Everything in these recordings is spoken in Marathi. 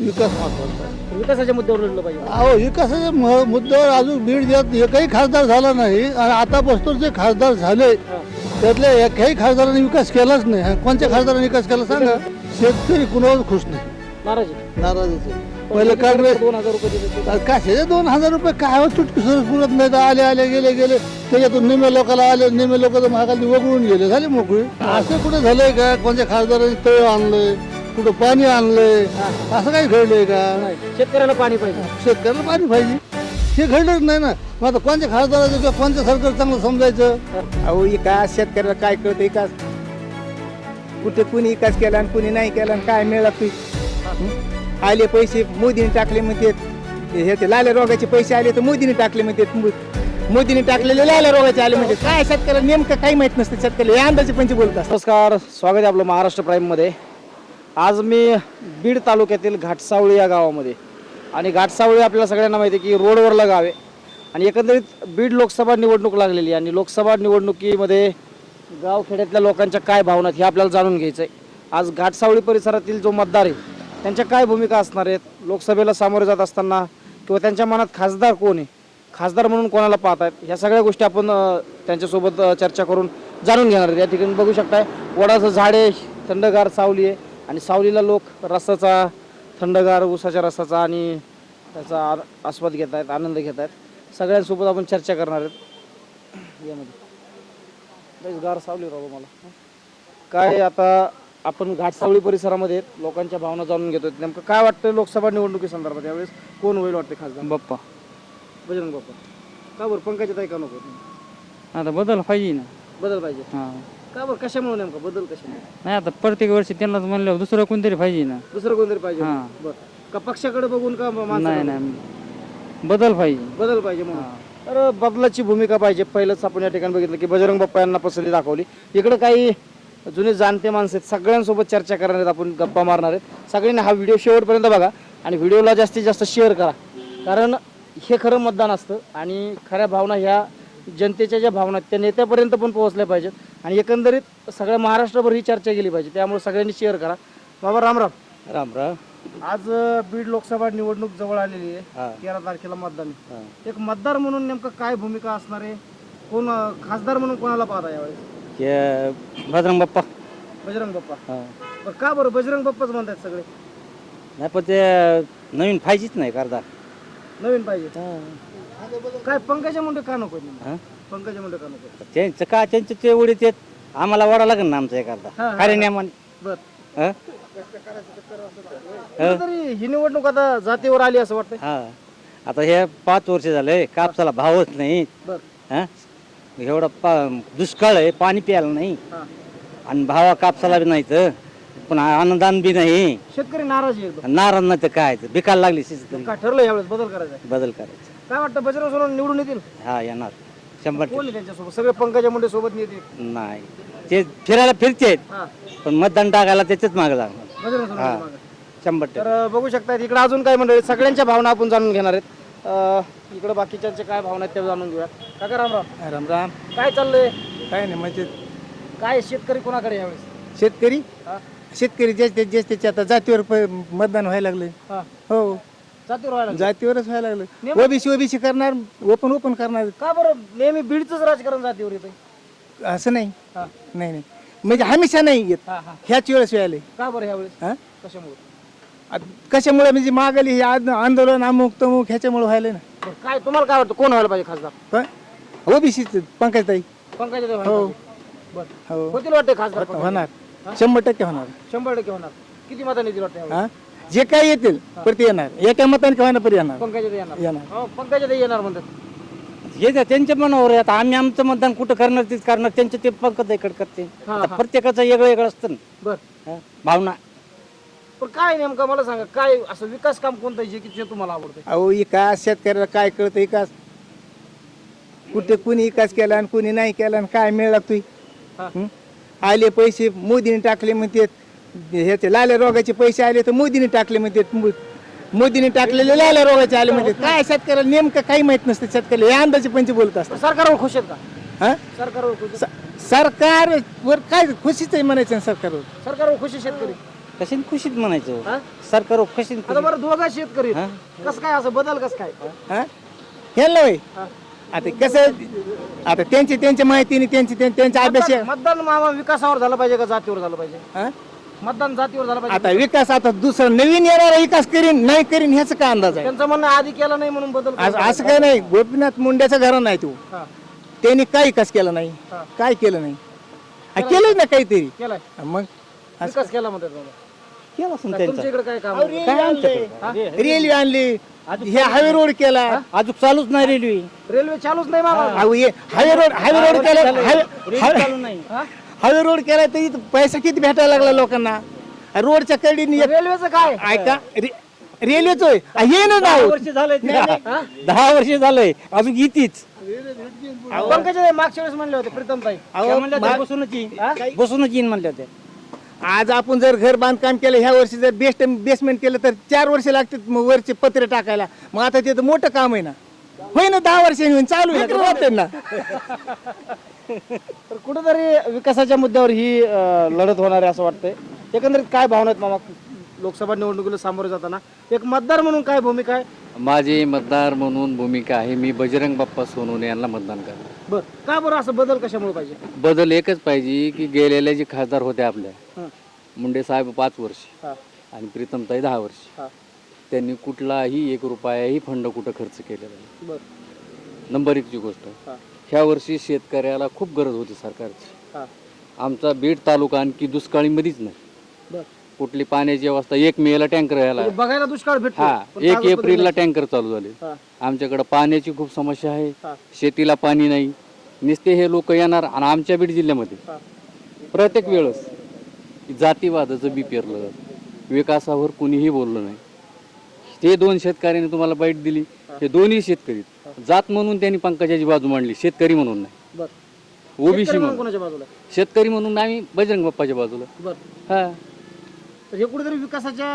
विकास महत्त्वाचा. आहे विकासाच्या मुद्द्यावर लढलं पाहिजे. अहो विकासाच्या मुद्द्यावर अजून बीड जिल्ह्यात एकही खासदार झाला नाही आणि आता बसतो जे खासदार झाले त्यातल्या एकही खासदारांनी विकास केलाच नाही. हा, कोणत्या खासदारांनी विकास केला सांगा? शेतकरी कुणावर खुश नाही. नाराज आहे. नाराजच आहे. पहिलं काँग्रेस दोन हजार रुपये दिले ते. दोन हजार रुपये? काय चुटकीसर पुरत नाही तर आले आले गेले गेले. त्याच्यातून निम्या लोकाला आले निम्या लोक महागाली वगळून गेले. झाले मोकळी. असं कुठे झालंय का? कोणत्या खासदारांनी तळ आणलंय? कुठं पाणी आणलंय? असं काही घडलंय का? नाही. शेतकऱ्याला पाणी पाहिजे. शेतकऱ्याला पाणी पाहिजे. हे घडलंच नाही ना. मग आता कोणत्या खासदाराचं किंवा कोणत्या सरकार चांगलं समजायचं? अहो विकास शेतकऱ्याला काय कळतं? विकास कुठे कुणी विकास केला आणि कुणी नाही केला आणि काय मिळालं तू आले पैसे मोदीने टाकले म्हणते. हे ते लाल्या रोगाचे पैसे आले तर मोदीने टाकले म्हणते. मोदीने टाकलेले लाल्या रोगाचे आले म्हणजे काय शेतकऱ्याला नेमकं काही माहीत नसतं. शेतकऱ्याला हे अंदाजे पंच बोलतात नमस्कार. स्वागत आहे आपलं महाराष्ट्र प्राईममध्ये. आज मी बीड तालुक्यातील घाटसावळी या गावामध्ये. आणि घाटसावळी आपल्याला सगळ्यांना माहिती आहे की रोडवरलं गाव आहे. आणि एकंदरीत बीड लोकसभा निवडणूक लागलेली आहे. आणि लोकसभा निवडणुकीमध्ये गावखेड्यातल्या लोकांच्या काय भावना हे आपल्याला जाणून घ्यायचं आहे. आज घाटसावळी परिसरातील जो मतदार आहे त्यांच्या काय भूमिका असणार आहेत? लोकसभेला सामोरे जात असताना किंवा त्यांच्या मनात खासदार कोण आहे? खासदार म्हणून कोणाला पाहत आहेत ह्या सगळ्या गोष्टी आपण त्यांच्यासोबत चर्चा करून जाणून घेणार आहेत. या ठिकाणी बघू शकताय वडाचं झाड आहे थंडगार सावली आहे. आणि सावलीला लोक रसाचा थंडगार ऊसाच्या रसाचा आणि त्याचा आ- आस्वाद घेत आहेत आनंद घेत आहेत. सगळ्यांसोबत आपण चर्चा करणार आहेत. यामध्ये गार सावली राहू मला. काय आता आपण घाटसावळी परिसरामध्ये. लोकांच्या भावना जाणून घेतोय. नेमकं काय वाटतं लोकसभा निवडणुकी संदर्भात? यावेळेस कोण होईल वाटते खासदार? बाप्पा. बजरंग बाप्पा. का बरं? पंकजा ताई का नको? आता बदल पाहिजे ना. बदल पाहिजे. हा. का बरं? कशामुळे नेमका? बदल कशामुळे? नाही आता प्रत्येक वर्षी त्यांनाच म्हणल्यावर दुसरं कोणतरी पाहिजे ना. दुसरं कोणतरी पाहिजे? हा. बरं. का पक्षाकडे बघून का नाही बदल पाहिजे. बदल पाहिजे म्हणून. तर बदलाची भूमिका पाहिजे. पहिलंच आपण या ठिकाणी बघितलं की बजरंग बाप्पा यांना पसंती दाखवली. इकडे काही जुने जाणते माणसं आहेत. सगळ्यांसोबत चर्चा करणार आहेत. आपण गप्पा मारणार आहेत. सगळ्यांनी हा व्हिडिओ शेवटपर्यंत बघा आणि व्हिडिओला जास्तीत जास्त शेअर करा. कारण हे खरं मतदान असतं आणि खऱ्या भावना ह्या जनतेच्या ज्या भावना आहेत त्या नेत्यापर्यंत पण पोहोचल्या पाहिजेत. आणि एकंदरीत सगळ्या महाराष्ट्रभर ही चर्चा केली पाहिजे. त्यामुळे सगळ्यांनी शेअर करा. बाबा रामराम राम. राम आज अ, बीड लोकसभा निवडणूक जवळ आलेली आहे. तेरा तारखेला मतदान. आहे. एक मतदार म्हणून नेमकं काय भूमिका असणार आहे? कोण अ, खासदार म्हणून कोणाला पाहता यावेळेस? बजरंग बाप्पा. बजरंग बाप्पा. बरं, का बरं? बजरंग बाप्पाच म्हणतात सगळे. नाही पण ते नवीन पाहिजेच नाही करता नवीन पाहिजे. काय पंकजा मुंडे का नको हा? पंकजा मुंडे का नको त्यांचं का त्यांचं ते एवढे ते आम्हाला वाढा लागेल ना आमचं एखादा हा. खरे नियमाने बर. हा? तरी ही निवडणूक आता जातीवर आली असं वाटतंय? हा. आता हे पाच वर्ष झाले कापसाला भावच नाही. बर. हा? एवढा पा दुष्काळ आहे पाणी प्यायला नाही. हा. आणि भावा कापसाला बी नाही तर पण अनुदान बी नाही. शेतकरी नाराज आहे एकदम. नाराज नाही तर काय? तर बिकायला लागली शेतकरी काय ठरलं यावेळेस बदल करायचा? आहे? बदल करायचा. काय वाटतं बजरंग सोडून निवडून येतील? हा येणार. शंभर कोण आहे त्यांच्यासोबत? सगळे पंकजा मुंडे सोबत येतील टक्के. नाही. ते फिरायला फिरते हा. पण मतदान टाकायला त्याच्याच मागे लागणार. बजरंग सोडून हा. मागं. शंभर टक्के. तर अ, बघू शकता इकडे अजून काय मंडळी. सगळ्यांच्या भावना आपण जाणून घेणार आहेत. अ, इकडे बाकीच्यांचे काय भावना आहेत ते जाणून घेऊया काका रामराव राम राम काय चाललंय? काय नाही म्हणजे काय शेतकरी कोणाकडे यावेळेस? शेतकरी? हा? शेतकरी ज्याचे ज्याचे आता जातीवर प- मतदान व्हायला लागले हा. हो. जातीवर व्हायला लागलं. जातीवरच व्हायला लागलं नेमकं- ओबीसी ओबीसी करणार ओपन ओपन करणार. का बरं? नेहमी बीडचंच राजकारण जातीवर येतं असं नाही. हा. नाही नाही. म्हणजे हमेशा नाही येत. हा हा. ह्याच वेळेस व्हायला का बरं यावेळेस हा? कशामुळे? आता कशामुळे? म्हणजे मागाली हे आंद- आंदोलन अमुक तमुक ह्याच्यामुळे व्हायला ना. काय तुम्हाला काय वाटतं? कोण व्हायला पाहिजे खासदार? ओबीसी पंकजताई. पंकजा ताई व्हायला हो. पाहिजे. बरं. हो. होतील वाटते खासदार पंकजा? होणार. शंभर टक्के होणार. शंभर टक्के होणार. किती मतांनी येतील वाटतं? हा? जे काही येतील प्रति येणार. एका मताने का होणार परी येणार. पंकजा ताई येणार. येणार. हो पंकजा ताई येणार म्हणतात. हे त्यांच्या मनावर आहे आता आम्ही आमचं मतदान कुठं करणार तेच करणार. त्यांचं ते पंकज इकडे करते. हा, आता हा. प्रत्येकाचं वेगळं वेगळं असतं ना. बरं. हा, भावना. पण काय नेमकं मला सांगा काय असं विकास काम कोणतं आहे जे की जे तुम्हाला आवडतं? अहो विकास शेतकऱ्याला काय कळतं विकास? कुठे कुणी विकास केला आणि कुणी नाही केला आणि काय मिळाला तू हा. आले पैसे मोदीने टाकले म्हणते. ह्याचे लाल्या रोगाचे पैसे आले तर मोदीने टाकले म्हणते. मोदीने टाकलेले लाल्या रोगाचे आले म्हणजे काय शेतकऱ्याला नेमकं काही माहीत नसतं शेतकऱ्याला. हे अंदाजे पंच बोलत असतात. सरकारवर खुश आहेत का? हा? सरकारवर खुश सरकार वर काय खुशीच आहे म्हणायचं ना सरकारवर? सरकारवर खुश आहे शेतकरी. कशाने खुशीत म्हणायचं? हा? सरकार कशाने आता बरं दोघं शेतकरी. हा? कसं काय असं? बदल कसं काय? हा? ह्याला होय? हा. आता कसं आता त्यांची त्यांच्या त्यांची त्यां- त्यांचा अभ्यास आहे. मतदान मतदान मामा विकासावर झालं पाहिजे का जातीवर झालं पाहिजे? हा? मतदान जातीवर झालं आता पाहिजे विकास आता दुसरा नवीन येणारा विकास करीन नाही करीन ह्याचा काय अंदाज आहे? त्यांचं म्हणणं आधी केलं नाही म्हणून बदल आज- असं काय नाही गोपीनाथ मुंड्याचा घरा नाही तू. हा, त्यांनी काय विकास केला नाही? हा. काय केलं नाही? हा, केलंच ना काहीतरी. केलाय. मग विकास केला म्हणतात. केला काय त्यांचा. काम रेल्वे आणले रेल्वे आणली. हे हायवे रोड केला. अजून चालूच नाही रेल्वे. रेल्वे चालूच नाही मामा. अहो, हे हायवे रोड हायवे रोड केला रेल्वे चालू नाही. हायवे रोड केला तर इथं पैसा किती भेटायला लागला लोकांना? रोडच्या कडीने एक- रेल्वेचं काय? ऐका रे- रेल्वेच होय. आ, हे ना दहा नाव. वर्ष झालंय दहा वर्ष झालंय. अजून येतीच पंकजा मागच्या वेळेस म्हणले होते प्रीतम अहो, म्हणल्या बसूनच येईन. बसूनच येईन म्हणल्या त्या आज आपण जर घर बांधकाम केलं ह्या वर्षी जर बेस्ट बेसमेंट केलं तर चार वर्ष लागतात मग वरचे पत्रे टाकायला. मग आता ते तर मोठं काम आहे ना. होय ना दहा वर्ष येऊन चालू आहे ना. तर कुठेतरी विकासाच्या मुद्द्यावर ही अं, लढत होणार आहे असं वाटतंय. एकंदरीत काय भावना आहेत मामा? लोकसभा निवडणुकीला सामोरे जाताना. एक मतदार म्हणून काय भूमिका आहे? माझी मतदार म्हणून भूमिका आहे मी बजरंग बाप्पा सोनवणे यांना मतदान करणार. बर. का बरं असं बदल कशामुळे पाहिजे? बदल एकच पाहिजे की गेलेले जे खासदार होते आपल्या हं. मुंडे साहेब पाच वर्ष हा, आणि प्रीतमताई दहा वर्ष. हा. त्यांनी कुठलाही एक रुपयाही फंड कुठं खर्च केलेला नाही. बर. नंबर एकची गोष्ट. हा. ह्या वर्षी शेतकऱ्याला खूप गरज होती सरकारची. हा, आमचा बीड तालुका आणखी दुष्काळीमध्येच नाही. बर. कुठली पाण्याची व्यवस्था एक मेला टँकर यायला. म्हणजे बघायला दुष्काळ भेटतो. हा पण एक कागदपत्र एप्रिलला टँकर चालू झाले. हा, आमच्याकडं पाण्याची खूप समस्या आहे. शेतीला पाणी नाही. नुसते हे लोक येणार आणि आमच्या बीड जिल्ह्यामध्ये. हा. प्रत्येक वेळेस जातीवादाचं बी पेरलं. जातं विकासावर कुणीही बोललं नाही. ते दोन शेतकऱ्यांनी तुम्हाला बाईट दिली. हे. दोन्ही शेतकरी. जात म्हणून त्यांनी पंकजाची बाजू मांडली. शेतकरी म्हणून नाही. बर. ओबीसी शेतकरी म्हणून म्हणून. कोणाच्या बाजूला? शेतकरी म्हणून आम्ही बजरंग बाप्पाच्या बाजूला. बर. हा. तर हे कुठेतरी विकासाच्या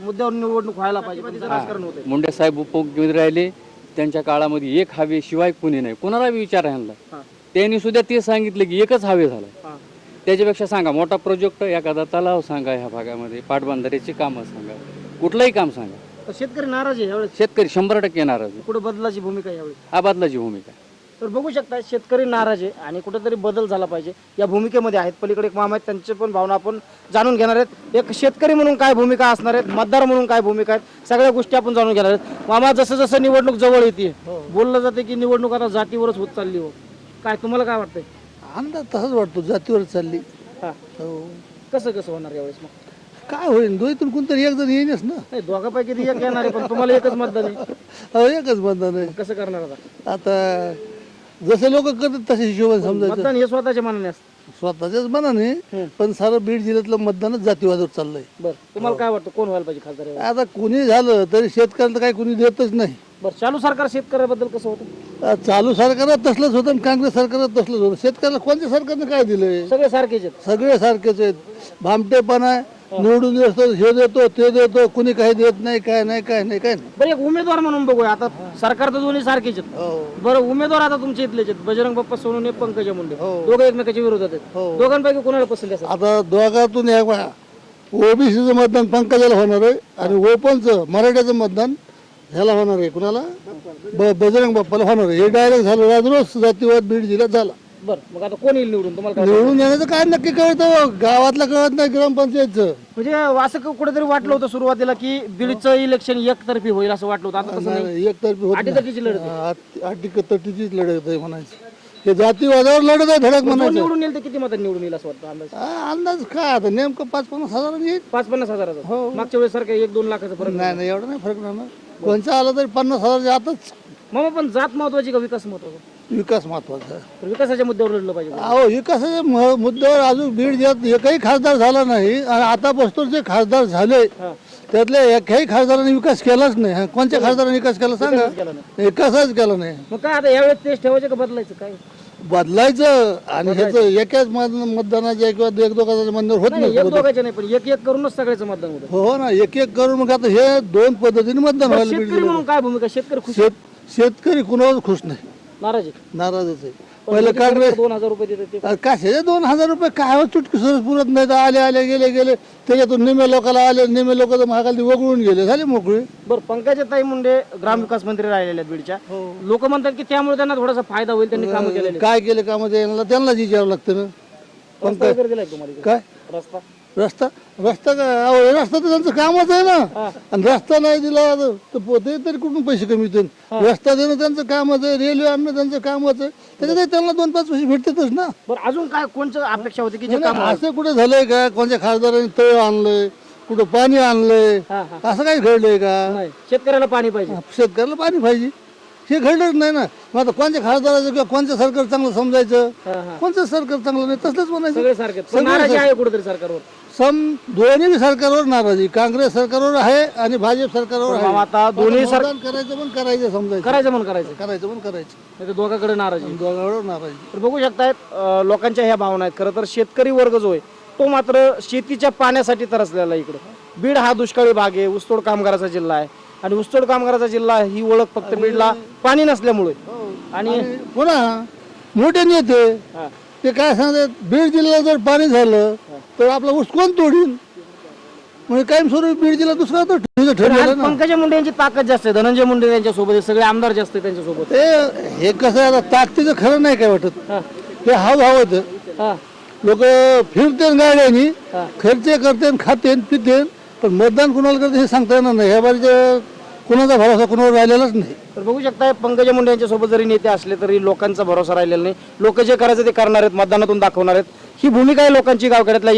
मुद्द्यावर निवडणूक व्हायला पाहिजे पण राजकारण होतंय मुंडे साहेब उपमुख्यमंत्री राहिले त्यांच्या काळामध्ये एक हवे शिवाय कुणी नाही कोणाला बी विचार ह्यांना. हा, त्यांनी सुद्धा ते सांगितलं की एकच हवे झालं. त्याच्यापेक्षा सांगा मोठा प्रोजेक्ट एखादा तलाव सांगा ह्या भागामध्ये पाटबंधाऱ्याची कामं सांगा कुठलंही काम सांगा तर शेतकरी नाराज आहे यावेळेस शेतकरी शंभर टक्के नाराज आहे. कुठे बदलाची भूमिका आहे यावेळेस हा बदलाची भूमिका आहे. तर बघू शकता शेतकरी नाराज आहे आणि कुठेतरी बदल झाला पाहिजे. या भूमिकेमध्ये आहेत. पलीकडे एक मामा आहेत त्यांचे पण भावना आपण जाणून घेणार आहेत. एक शेतकरी म्हणून काय भूमिका असणार आहेत? मतदार म्हणून काय भूमिका आहेत? सगळ्या गोष्टी आपण जाणून घेणार आहेत. मामा जसं जसं निवडणूक जवळ येते बोललं जाते की निवडणूक आता जातीवरच होत चालली हो. काय तुम्हाला काय वाटतंय? अंदाज तसाच वाटतो जातीवर चालली. हा. हो. कसं कसं होणार यावेळेस मग? काय होईल? दोन्हीतून कोणतरी एक जण येईनच ना. नाही दोघापैकी एक येणार आहे पण तुम्हाला एकच मतदान आहे. अहो एकच मतदान आहे. कसं करणार आता? आता जसे लोक करतात तसे हिशोबाने समजायचं. मतदान हे स्वतःच्या मनाने असतं. स्वतःच्याच मनाने पण सारं बीड जिल्ह्यातलं मतदानच जातीवादावर चाललंय. बरं तुम्हाला काय वाटतं? कोण व्हायला पाहिजे खासदार? आता कुणी झालं तरी शेतकऱ्याला तर काही कुणी देतच नाही. बरं चालू सरकार शेतकऱ्याबद्दल कसं होतं? आ, चालू सरकारात तसलंच होतं आणि काँग्रेस सरकारात तसलंच होतं. शेतकऱ्याला कोणत्या सरकारने काय दिलंय? सगळे सारखेच आहेत. सगळे सारखेच आहेत. भामटेपणा निवडून येतो हे देतो ते देतो कुणी काही देत नाही काय नाही काय नाही काय नाही. बरं एक उमेदवार म्हणून बघूया. आता सरकार तर दोन्ही सारखेच आहेत. हो. बरं उमेदवार आता तुमचे इथलेच आहेत. बजरंग बाप्पा सोनवणे पंकजा मुंडे. हो. दोघं एकमेकाच्या विरोधात आहेत. हो. दोघांपैकी कोणाला पसंत असेल? आता दोघातून एक ओबीसीचं मतदान पंकजाला होणार आहे आणि ओपनचं मराठ्याचं मतदान ह्याला होणार आहे. कुणाला? ब बजरंग बाप्पाला होणार आहे. हे डायरेक्ट झालं. राजरोज जातीवाद बीड जिल्ह्यात झाला. बरं मग आता कोण येईल निवडून? तुम्हाला काय निवडून येण्याचं काय नक्की कळतं गावातलं कळत नाही ग्रामपंचायतचं. म्हणजे असं क- कुठेतरी वाटलं होतं सुरुवातीला की बीडचं इलेक्शन एकतर्फी होईल असं वाटलं होतं. आता तसं नाही एकतर्फी होत अटीतटीची लढत आहे. म्हणायचं. हे जातीवादावर लढत आहे धडक जो म्हणायचं. निवडून येईल ते किती मतात निवडून येईल असं वाटतं अंदाज? हा, अंदाज काय आता? नेमकं पाच पन्नास हजार येईल? पाच पन्नास हजाराचा मागच्या वेळेस सारखं एक दोन लाखाचा फरक नाही नाही. एवढं नाही फरक नाही ना कोणचा आला तरी पन्नास हजारच्या आतच. मग पण जात महत्वाची का विकास महत्त्वाचा? विकास महत्त्वाचा आहे. तर विकासाच्या मुद्द्यावर लढलं पाहिजे. अहो विकासाच्या म- मुद्द्यावर अजून बीड जिल्ह्यात एकही खासदार झाला नाही आणि आता बसतो जे खासदार झाले हा. त्यातल्या एकही खासदारांनी विकास केलाच नाही. हा, कोणत्या खासदारांनी विकास केला सांगा. केला विकासच केला नाही. मग काय आता यावेळेस तेच ठेवायचं का बदलायचं काय? बदलायचं आणि ह्याचं एकाच मत- मतदानाच्या किंवा एक दोघांच्या मतदार होत नाही नाही एक दोघांच्या नाही पण एक एक करूनच सगळ्याचं मतदान होतं. हो ना एक एक करून मग आता हे दोन पद्धतीने मतदान व्हायला बीड शेतकरी म्हणून काय भूमिका? शेतकरी खुश शेत शेतकरी कुणावर खुश नाही. नाराज आहे. नाराजच आहे. पहिलं काँग्रेस दोन हजार रुपये देतात ते. अरे कशाचे दोन हजार रुपये काय? हो चुटकीसर पुरत नाही तर आले आले गेले गेले. त्याच्यातून निम्या लोकाला आले निम्या लोक तर महागाली वगळून गेले. झाले मोकळे. बरं पंकजाताई मुंडे ग्रामविकास मंत्री राहिलेले आहेत बीडच्या. लोक म्हणतात की त्यामुळे त्यांना थोडासा फायदा होईल त्यांनी कामं केलेले काय केले कामध्ये यांना त्यांनाच विचारावं लागतं ना. दिलाय तुम्हाला इकडे? काय? रस्ता? रस्ता रस्ता काय अहो, रस्ता तर त्यांचं कामच आहे ना. आणि रस्ता नाही दिला तर तर पोते तरी कुठून पैसे कमी होतील? रस्ता देणं त्यांचं कामच आहे रेल्वे आणणं त्यांचं कामच आहे. त्याच्यात त्यांना दोन पाच पैसे भेटतातच ना. बरं अजून काय कोणचं अपेक्षा होती की जे नाही, काम नाही, असं कुठे झालंय का? कोणत्या खासदारांनी तळ आणलंय कुठं पाणी आणलंय? हा, असं काही घडलंय का? नाही शेतकऱ्याला पाणी पाहिजे. शेतकऱ्याला पाणी पाहिजे. हे घडलंच नाही ना. मग आता कोणत्या खासदाराचं किंवा कोणत्या सरकार चांगलं समजायचं? हा, हा. कोणतं सरकार चांगलं नाही तसलंच म्हणायचं. सगळे सारखे. पण सगळे नाराजी सारखे. आहे कुठेतरी सरकारवर. सम दोन्ही सरकारवर नाराजी. काँग्रेस सरकारवर आहे आणि भाजप सरकारवर पण आहे. आता दोन्ही सर- मतदान करायचं पण करायचं समजायचं. करायचं म्हणून करायचं. करायचं पण करायचं. नाही तर दोघांकडे नाराजी. दोघांवर नाराजी. तर बघू शकतायत अं, लोकांच्या ह्या भावना आहेत. खरं तर शेतकरी वर्ग जो आहे तो मात्र शेतीच्या पाण्यासाठी तरसलेला आहे इकडे. बीड हा दुष्काळी भाग आहे. ऊसतोड कामगाराचा जिल्हा आहे. आणि ऊसतोड कामगाराचा जिल्हा ही ओळख फक्त बीडला पाणी नसल्यामुळे. आणि आणि पुन्हा मोठे नेते हा. ते काय सांगतात बीड जिल्ह्याला जर पाणी झालं तर आपला ऊस कोण तोडील म्हणजे कायमस्वरूपी बीड जिल्हा दुसरा तर ठेवलं ना. पंकजा मुंडे यांची ताकद जास्त आहे धनंजय मुंडे त्यांच्यासोबत आहे सगळे आमदार जास्त आहे त्यांच्यासोबत ते हे कसं आहे आता ताकदीचं खरं नाही काय वाटत. हा. ते हाव हावत हा. लोक फिरते गाड्यानी खर्च करते खाते पिते पण मतदान कुणाला करते हे सांगता येणार नाही. ह्या बारीच्या कुणाचा भरोसा कुणावर राहिलेलाच नाही. तर बघू शकताय पंकजा मुंडे यांच्यासोबत जरी नेते असले तरी लोकांचा भरोसा राहिलेला नाही. लोक जे करायचं ते करणार आहेत मतदानातून दाखवणार आहेत. ही भूमिका आहे लोकांची गावकऱ्यातल्या